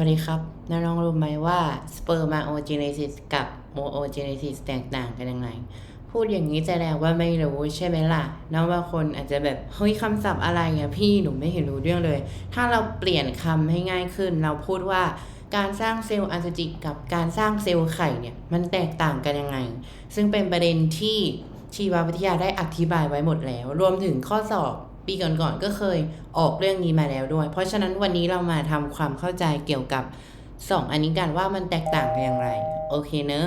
วัสดีครับน้องรู้ไหมว่าสเปอร์มาโอเจเนซิสกับโมโอเจเนซิสแตกต่างกันยังไง พูดอย่างนี้แสดงว่าไม่รู้ใช่ไหมล่ะน้องบางคนอาจจะแบบ เฮ้ยคำศัพท์อะไรอะพี่หนูไม่เห็นรู้เรื่องเลย ถ้าเราเปลี่ยนคำให้ง่ายขึ้น เราพูดว่าการสร้างเซลล์อสุจิกับการสร้างเซลล์ไข่เนี่ยมันแตกต่างกันยังไง ซึ่งเป็นประเด็นที่ชีววิทยาได้อธิบายไว้หมดแล้ว รวมถึงข้อสอบ ปีก่อนๆก็เคยออกเรื่องนี้มาแล้วด้วย เพราะฉะนั้นวันนี้เรามาทำความเข้าใจเกี่ยวกับสองอันนี้กันว่ามันแตกต่างกันอย่างไร โอเคเนอะ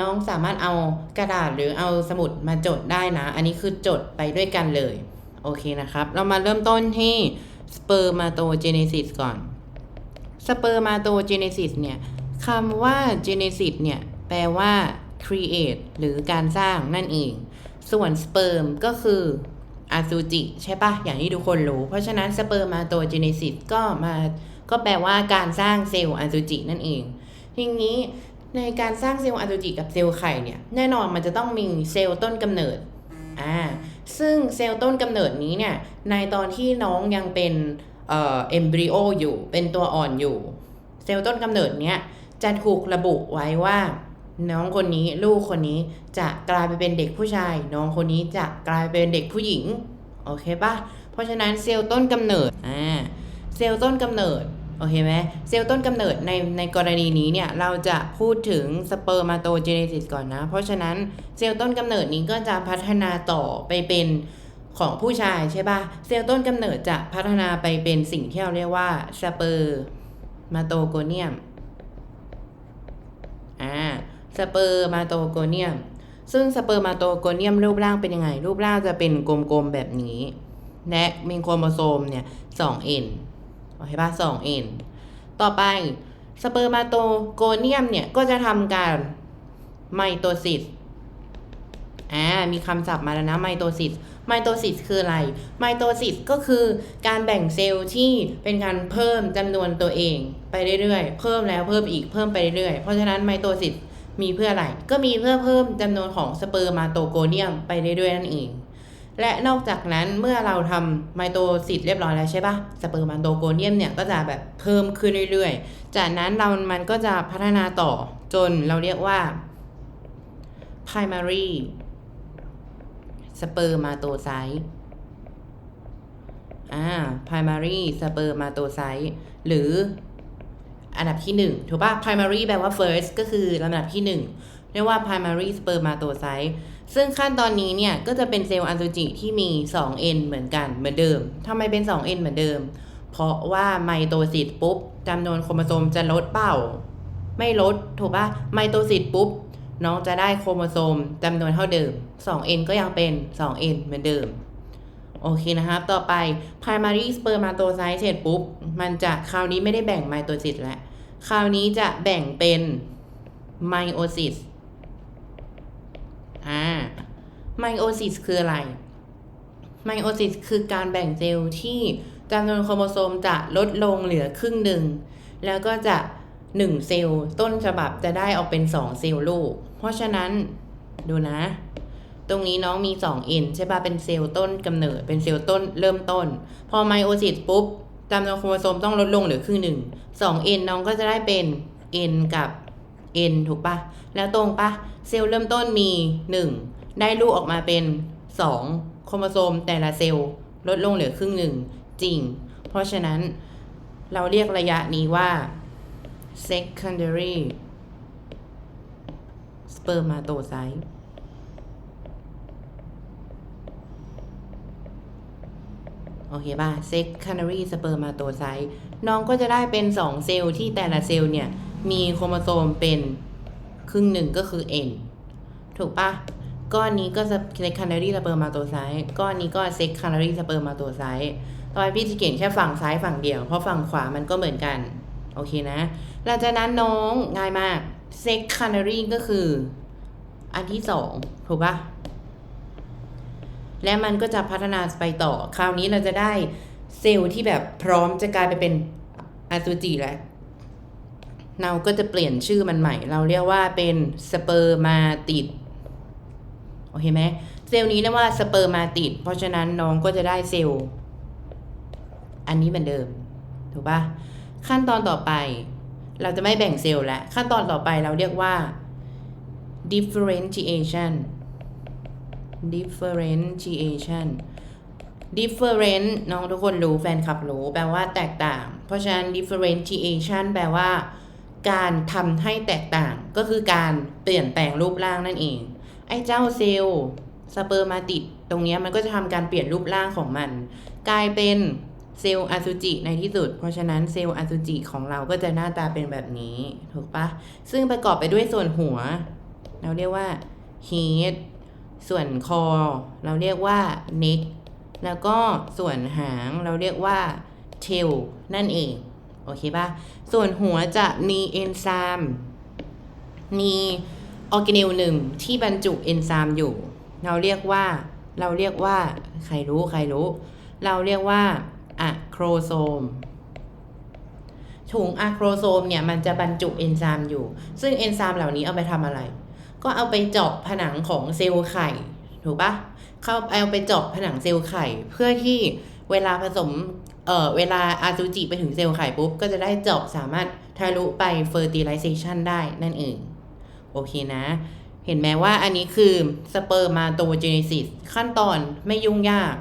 น้องสามารถเอากระดาษหรือเอาสมุดมาจดได้นะ อันนี้คือจดไปด้วยกันเลย โอเคนะครับ เรามาเริ่มต้นที่สเปอร์มาโตเจเนซิสก่อนสเปอร์มาโตเจเนซิสเนี่ยคำว่าเจเนซิสเนี่ยแปลว่า create หรือการสร้างนั่นเอง ส่วนสเปิร์มก็คือ อสุจิใช่ปะอย่างที่ทุกคนรู้ เพราะฉะนั้นสเปอร์มาโตเจเนซิสก็มาก็แปลว่าการสร้างเซลล์อสุจินั่นเองทีนี้ในการสร้างเซลล์อสุจิกับเซลล์ไข่เนี่ยแน่นอนมันจะต้องมีเซลล์ต้นกำเนิดอ่าซึ่งเซลล์ต้นกำเนิดนี้เนี่ยในตอนที่น้องยังเป็นเอ่อเอมบริโออยู่เป็นตัวอ่อนอยู่ เซลล์ต้นกำเนิดเนี้ยจะถูกระบุไว้ว่า น้องคนนี้ลูกคนนี้จะกลายไปเป็นเด็กผู้ชาย น้องคนนี้จะกลายเป็นเด็กผู้หญิงโอเคปะเพราะฉะนั้นเซลล์ต้นกำเนิดอ่าเซลล์ต้นกำเนิดโอเคไหมเซลล์ต้นกำเนิดในในกรณีนี้เนี่ยเราจะพูดถึงสเปอร์มาโตเจเนซิสก่อนนะ เพราะฉะนั้นเซลล์ต้นกำเนิดนี้ก็จะพัฒนาต่อไปเป็นของผู้ชายใช่ปะเซลล์ต้นกำเนิดจะพัฒนาไปเป็นสิ่งที่เราเรียกว่าสเปอร์มาโตโกเนียม สเปอร์มาโตโกเนียม ซึ่งสเปอร์มาโตโกเนียมรูปร่างเป็นยังไง รูปร่างจะเป็นกลมๆแบบนี้ และมีโครโมโซมเนี่ย 2n โอเคป่ะ 2n ต่อไปสเปอร์มาโตโกเนียมเนี่ยก็จะทำการไมโตซิสอ่ามีคำศัพท์มาแล้วนะไมโตซิสไมโตซิสคืออะไรไมโตซิสก็คือการแบ่งเซลล์ที่เป็นการเพิ่มจำนวนตัวเองไปเรื่อยๆ เพิ่มแล้วเพิ่มอีกเพิ่มไปเรื่อยๆ เพราะฉะนั้นไมโตซิส มีเพื่ออะไร ก็มีเพื่อเพิ่มจำนวนของสเปอร์มาโตโกเนียมไปเรื่อยๆนั่นเอง และนอกจากนั้นเมื่อเราทำไมโตซิสเรียบร้อยแล้วใช่ปะสเปอร์มาโตโกเนียมเนี่ยก็จะแบบเพิ่มขึ้นเรื่อยๆ จากนั้นเรามันก็จะพัฒนาต่อจนเราเรียกว่า primary สเปอร์มาโตไซต์อ่า primary สเปอร์มาโตไซต์หรือ อันดับที่หนึ่งถูกป่ะ primary แปลว่า first ก็คือลำดับที่หนึ่งเรียกว่า primary spermatocyte ซึ่งขั้นตอนนี้เนี่ยก็จะเป็นเซลล์อสุจิที่มี 2n เหมือนกันเหมือนเดิมทำไมเป็น 2n เหมือนเดิม เพราะว่าไมโตซิสปุ๊บจำนวนโครโมโซมจะลดเปล่า ไม่ลดถูกป่ะไมโตซิสปุ๊บน้องจะได้โครโมโซมจำนวนเท่าเดิม 2n ก็ยังเป็น 2n เหมือนเดิมโอเคนะครับ ต่อไป primary spermatocyte เสร็จปุ๊บ มันจะคราวนี้ไม่ได้แบ่งไมโตซิสแล้ว คราวนี้จะแบ่งเป็นไมโอซิสอ่าไมโอซิสคืออะไร ไมโอซิสคือการแบ่งเซลล์ที่จำนวนโครโมโซมจะลดลงเหลือครึ่งหนึ่ง แล้วก็จะ 1 เซลล์ต้นฉบับจะได้ออกเป็น 2 เซลล์ลูก เพราะฉะนั้นดูนะ ตรงนี้น้องมี 2n ใช่ป่ะ เป็นเซลล์ต้นกำเนิด เป็นเซลล์ต้นเริ่มต้น พอไมโอซิสปุ๊บ จำนวนโครโมโซมต้องลดลงเหลือครึ่งหนึ่งสอง n น้องก็จะได้เป็น n กับ n ถูกปะแล้วตรงปะเซลล์เริ่มต้นมี 1 ได้ลูกออกมาเป็น 2 โครโมโซมแต่ละเซลล์ลดลงเหลือครึ่งหนึ่งจริง เพราะฉะนั้นเราเรียกระยะนี้ว่า secondary spermatocyte โอเคป่ะ secondary spermatocyte น้องก็จะได้เป็น 2 เซลล์ที่แต่ละเซลล์เนี่ย มีโครโมโซมเป็นครึ่งหนึ่งก็คือ n ถูกปะก้อนนี้ก็ secondary spermatocyte ก้อนนี้ก็ secondary spermatocyte ต่อไปพี่จะเขียนแค่ฝั่งซ้ายฝั่งเดียว เพราะฝั่งขวามันก็เหมือนกัน โอเคนะ หลังจากนั้นน้องง่ายมาก secondary ก็คือ อันที่สองถูกปะ และมันก็จะพัฒนาไปต่อ คราวนี้เราจะได้เซลล์ที่แบบพร้อมจะกลายไปเป็นอสุจิแล้วเราก็จะเปลี่ยนชื่อมันใหม่ เราเรียกว่าเป็นสเปอร์มาติดโอเคไหมเซลล์นี้เรียกว่าสเปอร์มาติด เพราะฉะนั้นน้องก็จะได้เซลล์ อันนี้เหมือนเดิม ถูกปะขั้นตอนต่อไป เราจะไม่แบ่งเซลล์แล้ว ขั้นตอนต่อไปเราเรียกว่า differentiation differentiation different น้องทุกคนรู้แฟนคลับรู้แปลว่าแตกต่าง เพราะฉะนั้น differentiation แปลว่า การทำให้แตกต่างก็คือการเปลี่ยนแปลงรูปร่างนั่นเอง ไอ้เจ้าเซลล์สเปอร์มาติดตรงนี้มันก็จะทำการเปลี่ยนรูปร่างของมัน กลายเป็นเซลล์อสุจิในที่สุด เพราะฉะนั้นเซลล์อสุจิของเราก็จะหน้าตาเป็นแบบนี้ ถูกปะซึ่งประกอบไปด้วยส่วนหัว เราเรียกว่า head ส่วนคอเราเรียกว่า neck แล้วก็ส่วนหางเราเรียกว่า tail นั่นเอง โอเคปะส่วนหัวจะมีเอนไซม์มีออร์แกเนลหนึ่งที่บรรจุเอนไซม์อยู่ เราเรียกว่า เราเรียกว่า ใครรู้ใครรู้ เราเรียกว่าอะโครโซมถุงอะโครโซมเนี่ยมันจะบรรจุเอนไซม์อยู่ ซึ่งเอนไซม์เหล่านี้เอาไปทำอะไร ก็เอาไปเจาะผนังของเซลล์ไข่ ถูกปะเข้าเอาไปเจาะผนังเซลล์ไข่ เพื่อที่เวลาผสมเอ่อเวลาอาซูจิไปถึงเซลล์ไข่ปุ๊บ ก็จะได้เจาะสามารถทะลุไป fertilization ได้นั่นเอง โอเคนะ เห็นไหมว่าอันนี้คือสเปอร์มาโตเจเนซิสขั้นตอนไม่ยุ่งยาก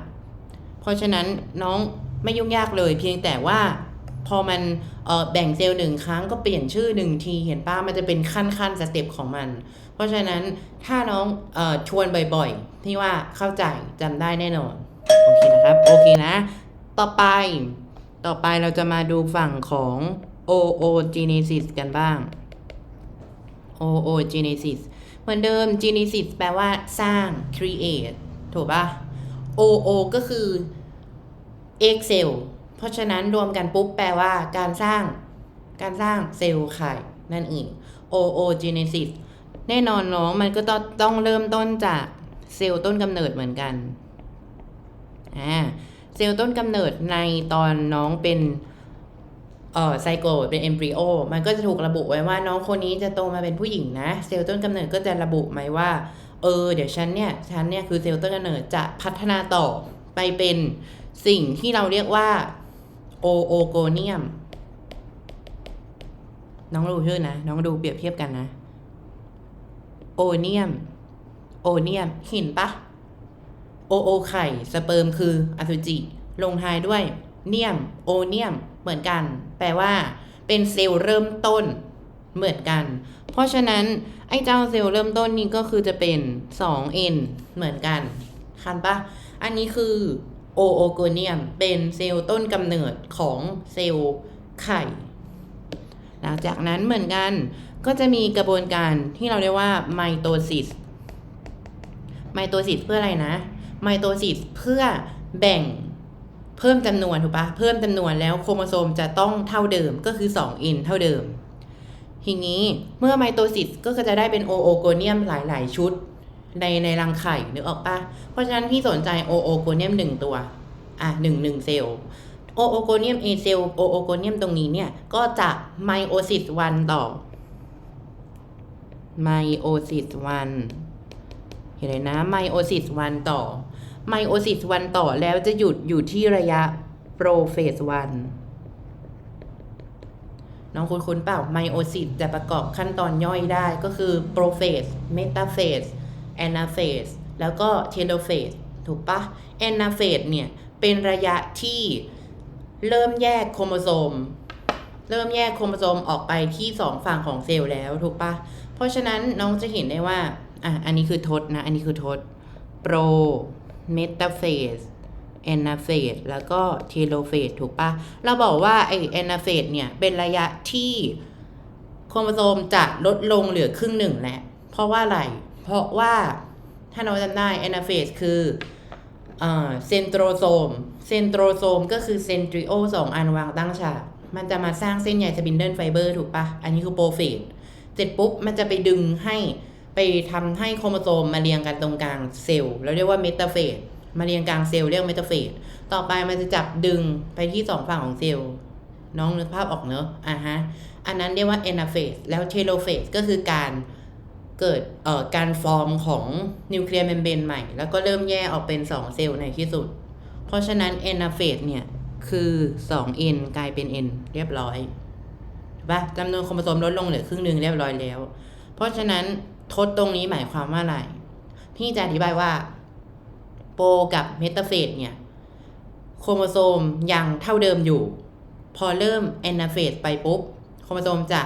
เพราะฉะนั้นน้องไม่ยุ่งยากเลยเพียงแต่ว่า พอมันแบ่งเซลล์หนึ่งครั้งก็เปลี่ยนชื่อหนึ่งที เห็นป้ามันจะเป็นขั้นขั้นสเต็ปของมัน เพราะฉะนั้นถ้าน้องอชวนบ่อยๆ ที่ว่าเข้าใจจำได้แน่นอน โอเคนะครับ โอเคนะ ต่อไป ต่อไปเราจะมาดูฝั่งของ oogenesis กันบ้าง oogenesis เหมือนเดิม genesis แปลว่าสร้าง create ถูกปะ oo ก็คือ x cell ราะฉะนั้นรวมกันปุ๊บแปลว่าการสร้างการสร้างเซลล์ไข่นั่นเอง oogenesis แน่นอนน้องมันก็ต้องต้องเริ่มต้นจากเซลล์ต้นกำเนิดเหมือนกันอ่าเซลล์ต้นกำเนิดในตอนน้องเป็นเอ่อไซโกเป็นเอมบริโอ มันก็จะถูกระบุไว้ว่าน้องคนนี้จะโตมาเป็นผู้หญิงนะ เซลล์ต้นกำเนิดก็จะระบุไหมว่า เออ เดี๋ยวฉันเนี่ย ฉันเนี่ยคือเซลล์ต้นกำเนิดจะพัฒนาต่อไปเป็นสิ่งที่เราเรียกว่า โอโอโกเนียม น้องดูชื่อนะ น้องดูเปรียบเทียบกันนะ โอเนียม โอเนียมห็นปะ โอโอไข่ สเปิร์มคืออสุจิ ลงท้ายด้วย เนียม โอเนียม เหมือนกัน แปลว่า เป็นเซลล์เริ่มต้น เหมือนกัน เพราะฉะนั้น ไอ้เจ้าเซลล์เริ่มต้นนี้ก็คือจะเป็น 2n เหมือนกัน คันปะ อันนี้คือ โอโอโกเนียม เป็นเซลล์ต้นกำเนิดของเซลล์ไข่ หลังจากนั้นเหมือนกัน ก็จะมีกระบวนการที่เราเรียกว่าไมโตซิส ไมโตซิสเพื่ออะไรนะ ไมโตซิสเพื่อแบ่งเพิ่มจำนวนถูกปะเพิ่มจำนวนแล้วโครโมโซมจะต้องเท่าเดิมก็คือ 2 n เท่าเดิม ทีนี้เมื่อไมโตซิสก็จะได้เป็นโอโอโกเนียมหลาย ๆ ชุด ในในรังไข่นึกออกปะเพราะฉะนั้นพี่สนใจโอโอโกเนียมหนึ่งตัว อะหนึ่งหนึ่งเซลล์โอโอโกเนียมเอเซลโอโอโกเนียมตรงนี้เนี่ย ก็จะไมโอซิสวันต่อไมโอซิสวันเห็นเลยนะไมโอซิสวันต่อไมโอซิสวันต่อแล้วจะหยุดอยู่ที่ระยะโปรเฟสวันน้องคุณคุณเปล่าไมโอซิสจะประกอบขั้นตอนย่อยได้ก็คือโปรเฟสเมตาเฟส แอนาเฟสแล้วก็เทโลเฟสถูกปะแอนาเฟสเนี่ย เป็นระยะที่เริ่มแยกโครโมโซม เริ่มแยกโครโมโซมออกไปที่สองฝั่งของเซลล์แล้วถูกปะเพราะฉะนั้นน้องจะเห็นได้ว่า อะ อันนี้คือทศนะ อันนี้คือทศโปรเมตาเฟสแอนนาเฟสแล้วก็เทโลเฟสถูกปะเราบอกว่าไอแอนนาเฟสเนี่ย เป็นระยะที่โครโมโซมจะลดลงเหลือครึ่งหนึ่งแหละเพราะว่าอะไร เพราะว่าถ้าเราจำได้แอนาเฟสคือเซนโตรโซม เซนโตรโซมก็คือเซนตริโอสองอันวางตั้งฉาก มันจะมาสร้างเส้นใยสปินเดิลไฟเบอร์ถูกปะอันนี้คือโปรเฟสเสร็จปุ๊บ มันจะไปดึงให้ไปทำให้โครโมโซมมาเรียงกันตรงกลางเซลล์แล้วเรียกว่าเมตาเฟสมาเรียงกลางเซลล์เรียกเมตาเฟสต่อไปมันจะจับดึงไปที่สองฝั่งของเซลล์น้องนึกภาพออกเนอะอะฮะ อันนั้นเรียกว่าเอนาเฟสแล้วเทโลเฟสก็คือการ เกิดการฟอร์มของนิวเคลียร์เมมเบรนใหม่ แล้วก็เริ่มแยกออกเป็น 2 เซลล์ในที่สุด เพราะฉะนั้น a n a p h a s e เนี่ย คือ 2n กลายเป็น n เรียบร้อยถูกปะจำนวนโครโมโซมลดลงเหลือครึ่งหนึ่งเรียบร้อยแล้ว เพราะฉะนั้นทดตรงนี้หมายความว่าอะไร พี่จะอธิบายว่าโปรกับเมตาเฟสเนี่ย โครโมโซมยังเท่าเดิมอยู่ พอเริ่มแอนนาเฟสไปปุ๊บ โครโมโซมจะ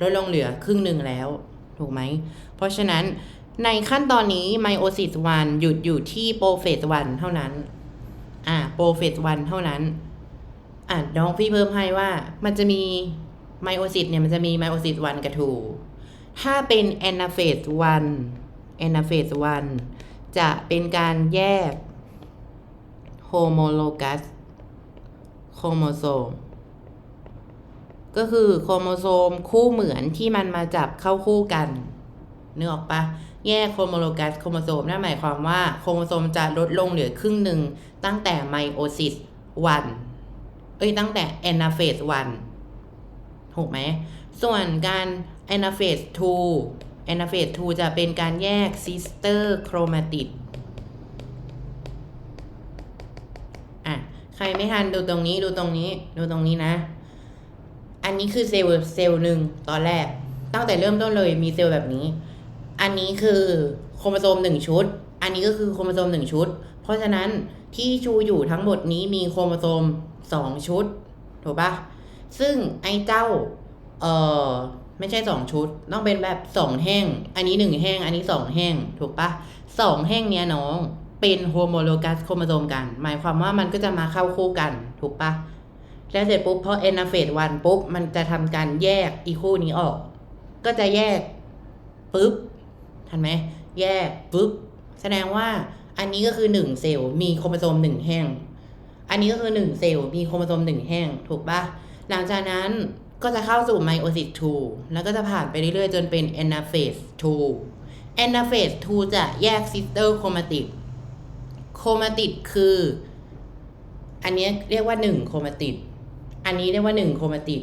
ลดลงเหลือครึ่งหนึ่งแล้ว ถูกไหม เพราะฉะนั้นในขั้นตอนนี้ไมโอซิสวันหยุดอยู่ที่โปรเฟสวันเท่านั้น อ่าโปรเฟสวันเท่านั้น อ่าน้องพี่เพิ่มให้ว่ามันจะมีไมโอซิสเนี่ยมันจะมีไมโอซิสวันกับทูถ้าเป็นแอนนาเฟสวันแอนนาเฟสวันจะเป็นการแยกโฮโมโลกัสโครโมโซม ก็คือโครโมโซมคู่เหมือนที่มันมาจับเข้าคู่กันนึกออกปะแยกโครโมโลกัสโครโมโซมนั่นหมายความว่าโครโมโซมจะลดลงเหลือครึ่งหนึ่งตั้งแต่ไมโอซิสวันเอ้ยตั้งแต่แอนนาเฟสวันถูกไหม ส่วนการแอนนาเฟส2แอนนาเฟส2จะเป็นการแยกซิสเตอร์โครมาติดอะ ใครไม่ทันดูตรงนี้ดูตรงนี้ ดูตรงนี้นะ อันนี้คือเซลล์เซลล์หนึ่งตอนแรก ตั้งแต่เริ่มต้นเลยมีเซลล์แบบนี้ อันนี้คือโครโมโซมหนึ่งชุด อันนี้ก็คือโครโมโซมหนึ่งชุด เพราะฉะนั้นที่ชูอยู่ทั้งหมดนี้มีโครโมโซมสองชุด ถูกปะซึ่งไอ้เจ้า เออไม่ใช่สองชุด ต้องเป็นแบบสองแห้ง อันนี้หนึ่งแห้ง อันนี้สองแห้ง ถูกปะสองแห้งเนี้ยน้อง เป็นโฮโมโลกัสโครโมโซมกัน หมายความว่ามันก็จะมาเข้าคู่กัน ถูกปะ แล้วเสร็จปุ๊บพอเอนาเฟสวันปุ๊บ มันจะทำการแยกอีคู่นี้ออก ก็จะแยกปุ๊บทันไหมแยกปุ๊บ แสดงว่าอันนี้ก็คือหนึ่งเซลล์มีโครโมโซมหนึ่งแห้ง อันนี้ก็คือหนึ่งเซลล์มีโครโมโซมหนึ่งแห้ง ถูกปะหลังจากนั้นก็จะเข้าสู่ไมโอซิส2แล้วก็จะผ่านไปเรื่อยๆ จนเป็นแอนนาเฟส2แอนนาเฟส2จะแยกซิสเตอร์โครมาติดโครมาติดคือ อันนี้เรียกว่า 1 โครมาติด อันนี้เรียกว่า1โครมาติด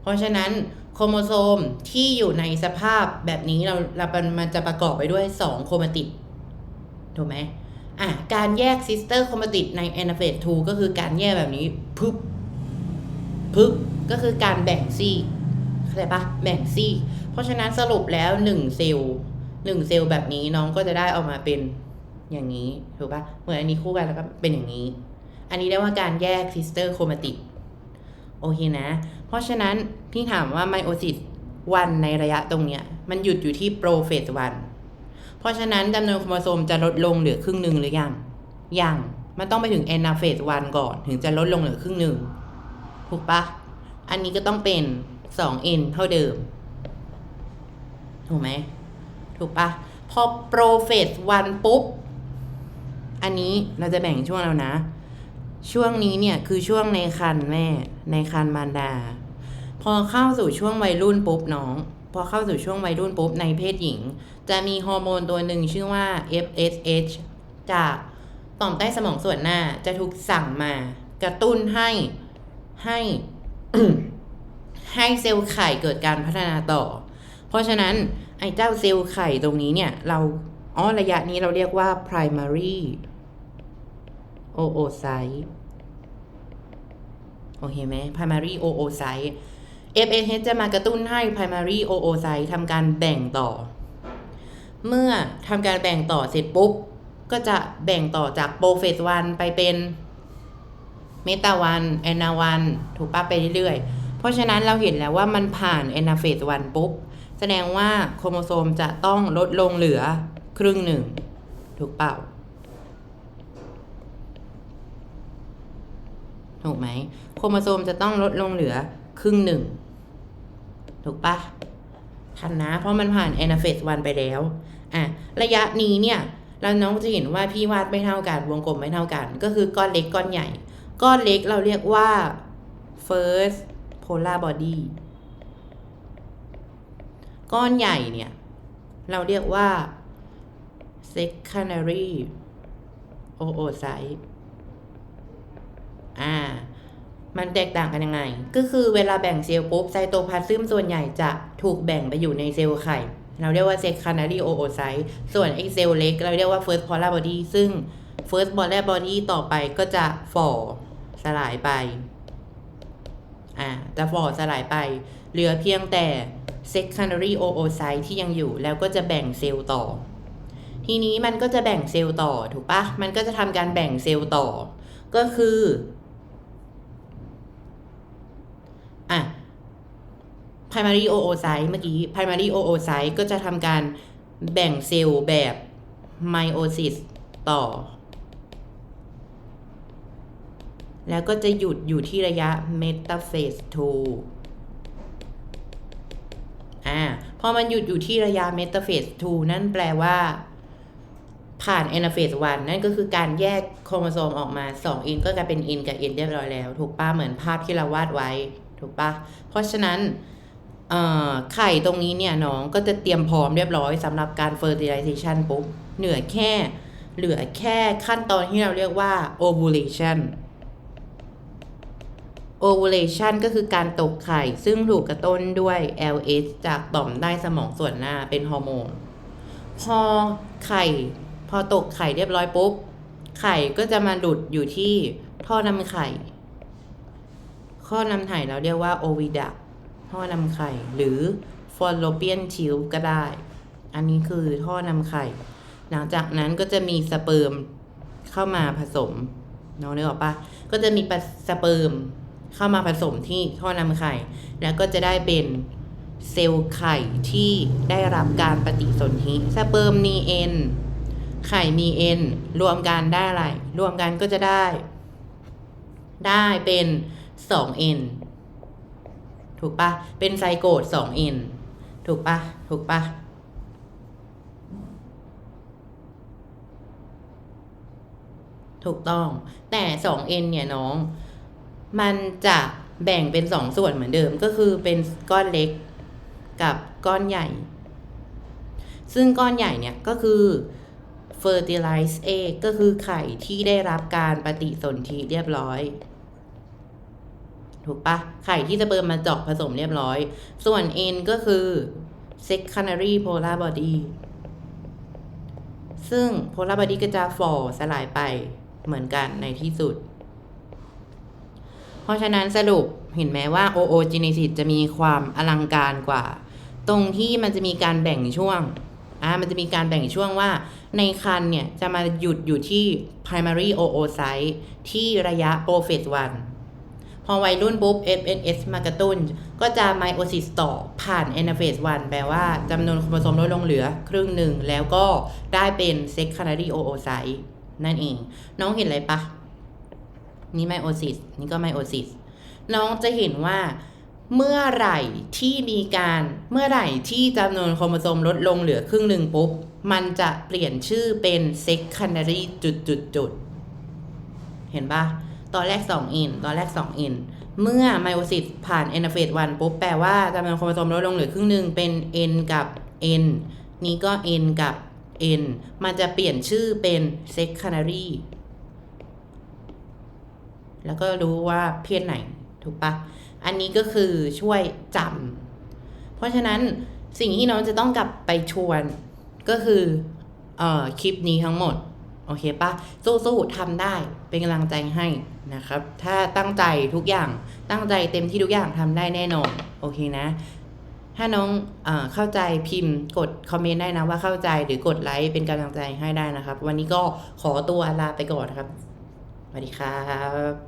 เพราะฉะนั้นโครโมโซมที่อยู่ในสภาพแบบนี้เราเรามันจะประกอบไปด้วย 2 โครมาติดถูกไหมอะการแยกซิสเตอร์โครมาติดในแอนนาเฟส2ก็คือการแยกแบบนี้พึบพึบก็คือการแบ่งซี่เข้าใจปะแบ่งซี่เพราะฉะนั้นสรุปแล้ว1เซลล์1เซลล์แบบนี้น้องก็จะได้ออกมาเป็นอย่างนี้ถูกปะเหมือนอันนี้คู่กันแล้วก็เป็นอย่างนี้ อันนี้เรียกว่าการแยกซิสเตอร์โครมาติก โอเคนะ เพราะฉะนั้นพี่ถามว่าไมโอซิสวันในระยะตรงเนี้ยมันหยุดอยู่ที่โปรเฟสวันเพราะฉะนั้นจำนวนโครโมโซมจะลดลงเหลือครึ่งหนึ่งหรือยัง ยัง มันต้องไปถึงแอนนาเฟสวันก่อนถึงจะลดลงเหลือครึ่งหนึ่งถูกปะอันนี้ก็ต้องเป็น 2n เท่าเดิม ถูกไหม ถูกปะพอโปรเฟสวันปุ๊บ อันนี้เราจะแบ่งช่วงแล้วนะ ช่วงนี้เนี่ยคือช่วงในคันแม่ ในคันมารดา พอเข้าสู่ช่วงวัยรุ่นปุ๊บน้อง พอเข้าสู่ช่วงวัยรุ่นปุ๊บในเพศหญิง จะมีฮอร์โมนตัวหนึ่งชื่อว่า FSH จากต่อมใต้สมองส่วนหน้าจะถูกสั่งมากระตุ้นให้ให้ให้เซลล์ไข่เกิดการพัฒนาต่อ เพราะฉะนั้นไอ้เจ้าเซลล์ไข่ตรงนี้เนี่ย เราอ๋อระยะนี้เราเรียกว่า primary oocyte โอเคไหม primary oocyte FSH จะมากระตุ้นให้ primary oocyte ทำการแบ่งต่อ เมื่อทำการแบ่งต่อเสร็จปุ๊บ ก็จะแบ่งต่อจากโปรเฟสวันไปเป็นเมตาวันแอนนาวันถูกปะไปเรื่อยๆ เพราะฉะนั้นเราเห็นแล้วว่ามันผ่านแอนนาเฟสวันปุ๊บ แสดงว่าโครโมโซมจะต้องลดลงเหลือครึ่งหนึ่ง ถูกเปล่า ถูกไหมโครโมโซมจะต้องลดลงเหลือครึ่งหนึ่ง ถูกปะทันนะ เพราะมันผ่านแอนาเฟสวันไปแล้วอะระยะนี้เนี่ยเราน้องจะเห็นว่าพี่วาดไม่เท่ากันวงกลมไม่เท่ากัน ก็คือก้อนเล็กก้อนใหญ่ ก้อนเล็กเราเรียกว่า first polar body ก้อนใหญ่เนี่ย เราเรียกว่า secondary oocyte อ่า มันแตกต่างกันยังไง ก็คือเวลาแบ่งเซลล์ปุ๊บไซโตพลาซึมส่วนใหญ่จะถูกแบ่งไปอยู่ในเซลล์ไข่ เราเรียกว่า secondary oocyte ส่วนไอเซลล์เล็ก เราเรียกว่า first polar body ซึ่ง first polar body ต่อไปก็จะฝ่อสลายไป อ่าจะฝ่อสลายไป เหลือเพียงแต่ secondary oocyte ที่ยังอยู่แล้วก็จะแบ่งเซลล์ต่อ ทีนี้มันก็จะแบ่งเซลล์ต่อถูกปะมันก็จะทำการแบ่งเซลล์ต่อ ก็คือ อะ primary oocyte เมื่อกี้ primary oocyte ก็จะทำการแบ่งเซลล์แบบ meiosis ต่อ แล้วก็จะหยุดอยู่ที่ระยะ metaphase 2อ่าพอมันหยุดอยู่ที่ระยะ metaphase 2 นั่นแปลว่าผ่าน anaphase 1 นั่นก็คือการแยกโครโมโซมออกมา2อินก็กลายเป็นอินกับอินเรียบร้อยแล้ว ถูกป้ะเหมือนภาพที่เราวาดไว้ ถูกปะเพราะฉะนั้น ไข่ตรงนี้เนี่ยน้องก็จะเตรียมพร้อมเรียบร้อยสำหรับการ fertilization ปุ๊บเหลือแค่เหลือแค่ขั้นตอนที่เราเรียกว่า ovulation ovulation ก็คือการตกไข่ ซึ่งถูกกระตุ้นด้วย LH จากต่อมใต้สมองส่วนหน้าเป็นฮอร์โมน พอไข่ พอตกไข่เรียบร้อยปุ๊บ ไข่ก็จะมาหลุดอยู่ที่ท่อนำไข่ ข้อนำไข่เราเรียกว่า oviduct ท่อนำไข่ หรือ fallopian tube ก็ได้ อันนี้คือท่อนำไข่ หลังจากนั้นก็จะมีสเปิร์มเข้ามาผสมน้องนึกออกปะก็จะมีปะสเปิร์มเข้ามาผสมที่ท่อนำไข่ แล้วก็จะได้เป็นเซลล์ไข่ที่ได้รับการปฏิสนธิสเปิร์มมีเอ็นไข่มีเอ็นรวมกันได้อะไร รวมกันก็จะได้ ได้เป็นสองเอ็น ถูกปะเป็นไซโกตสองเอ็นถูกปะถูกปะถูกต้อง แต่ 2n เอ็นเนี่ยน้อง มันจะแบ่งเป็น2ส่วนเหมือนเดิมก็คือเป็นก้อนเล็กกับก้อนใหญ่ ซึ่งก้อนใหญ่เนี่ยก็คือ fertilize egg ก็คือไข่ที่ได้รับการปฏิสนธิเรียบร้อย ถูกปะไข่ที่จะเปิมมาเจาะผสมเรียบร้อย ส่วน n ก็คือ secondary polar body ซึ่งโพลาร์บอดี้ก็จะฝ่อสลายไปเหมือนกันในที่สุด เพราะฉะนั้นสรุปเห็นไหมว่า oogenesis จะมีความอลังการกว่า ตรงที่มันจะมีการแบ่งช่วงอ่ามันจะมีการแบ่งช่วงว่าในคันเนี่ย จะมาหยุดอยู่ที่ primary oocyte ที่ระยะ prophase 1 พอวัยรุ่นปุ๊บ FNS มากระตุ้น ก็จะไมโอซิสต่อผ่าน anaphase 1แปลว่าจำนวนโครโมโซมลดลงเหลือครึ่งหนึ่ง แล้วก็ได้เป็น secondary oocyte นั่นเอง น้องเห็นอะไรปะ นี่ไมโอซิสนี่ก็ไมโอซิสน้องจะเห็นว่าเมื่อไหร่ที่มีการเมื่อไหร่ที่จำนวนโครโมโซมลดลงเหลือครึ่งหนึ่งปุ๊บ มันจะเปลี่ยนชื่อเป็น secondary จุดจุดจุดเห็นปะ ตอนแรก2 in ตอนแรก2 in เมื่อไมโอซิสผ่าน anaphase 1ปุ๊บแปลว่าจำนวนโครโมโซมลดลงเหลือครึ่งหนึ่งเป็น n กับ n นี้ก็ n กับ n มันจะเปลี่ยนชื่อเป็น secondary แล้วก็รู้ว่าเพศไหน ถูกปะอันนี้ก็คือช่วยจำเพราะฉะนั้นสิ่งที่น้องจะต้องกลับไปชวนก็คือเอ่อคลิปนี้ทั้งหมด โอเคปะสู้ๆทำได้เป็นกำลังใจให้นะครับ ถ้าตั้งใจทุกอย่างตั้งใจเต็มที่ทุกอย่างทำได้แน่นอนโอเคนะ ถ้าน้องเออเข้าใจพิมพ์กดคอมเมนต์ได้นะว่าเข้าใจหรือกดไลค์เป็นกำลังใจให้ได้นะครับ วันนี้ก็ขอตัวลาไปก่อนนะครับสวัสดีครับ